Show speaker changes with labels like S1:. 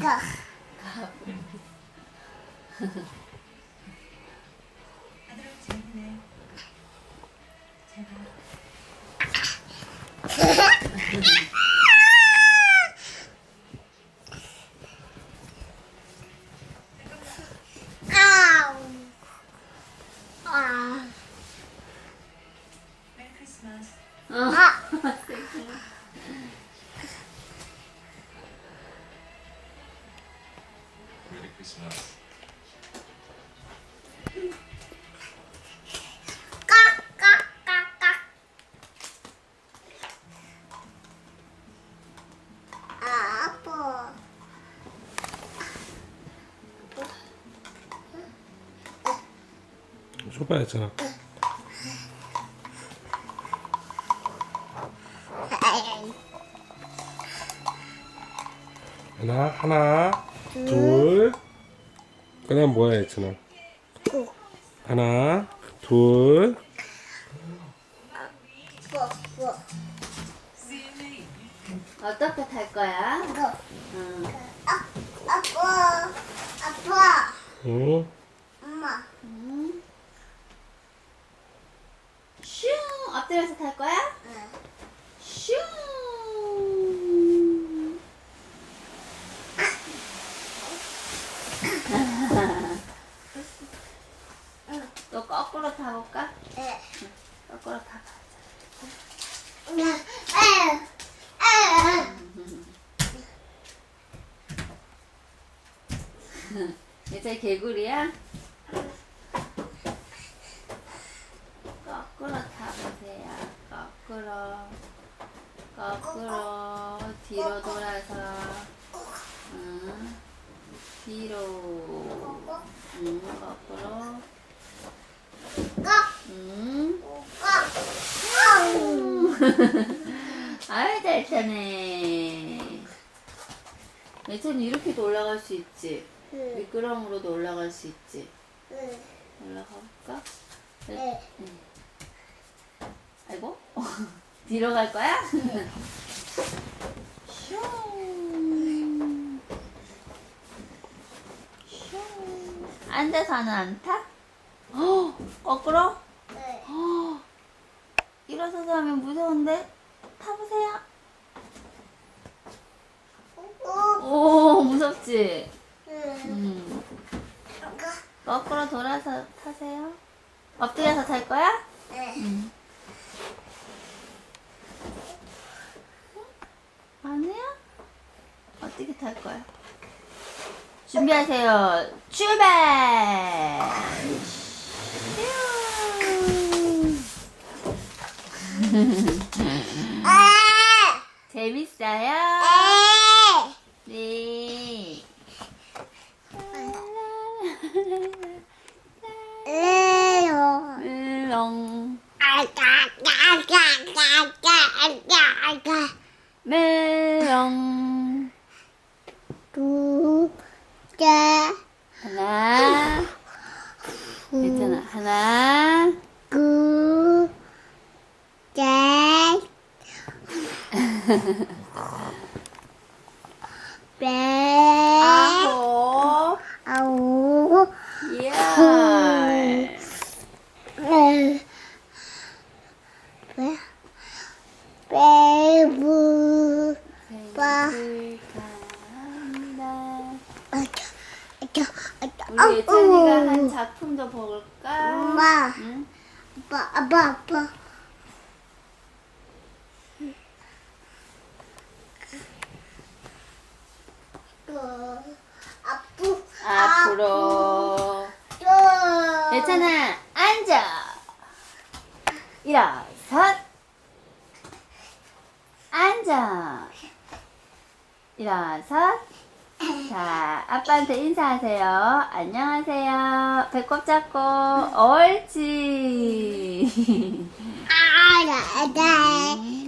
S1: 가. 아파.
S2: 소파 했잖아. 하나, 하나, 둘. 그 다음 뭐야 했잖아.
S1: 구.
S2: 하나, 둘.
S3: 어떻게 탈 거야? 응.
S1: 아, 아빠. 아빠.
S2: 응.
S1: 엄마.
S3: 응. 슝! 엎드려서 탈 거야?
S1: 응.
S3: 슝! 타볼까?
S1: 에.
S3: 거꾸로.
S1: 에.
S3: 이제 개구리야? 거꾸로 타보세요. 거꾸로. 거꾸로. 뒤로 돌아서. 응. 뒤로. 응, 거꾸로. 응. 아유, 잘 타네. 예찬이 이렇게도 올라갈 수 있지. 미끄럼으로도 올라갈 수 있지. 올라가 볼까?
S1: 네.
S3: 아이고. 뒤로 갈 거야? 슝. 슝. 앉아서는 안 타? 어, 거꾸로? 어, 일어서서 하면 무서운데? 타보세요. 오, 무섭지? 음. 거꾸로 돌아서 타세요. 엎드려서 탈 거야? 응. 아니야? 어떻게 탈 거야? 준비하세요. 출발! 재밌어요? 네. 멜롱, 멜롱. 하나. 괜찮아. 하나. 아홉.
S1: 아우
S3: 열.
S1: 왜? 배부 빠.
S3: 생일 우리 예찬이가 한 작품 도 볼까?
S1: 엄마
S3: 응?
S1: 아빠 아빠 아빠 또 아프
S3: 앞으로.
S1: 또
S3: 예찬아, 앉아. 일어서. 앉아. 일어서. 자, 아빠한테 인사하세요. 안녕하세요. 배꼽 잡고, 옳지.
S1: 알아다 두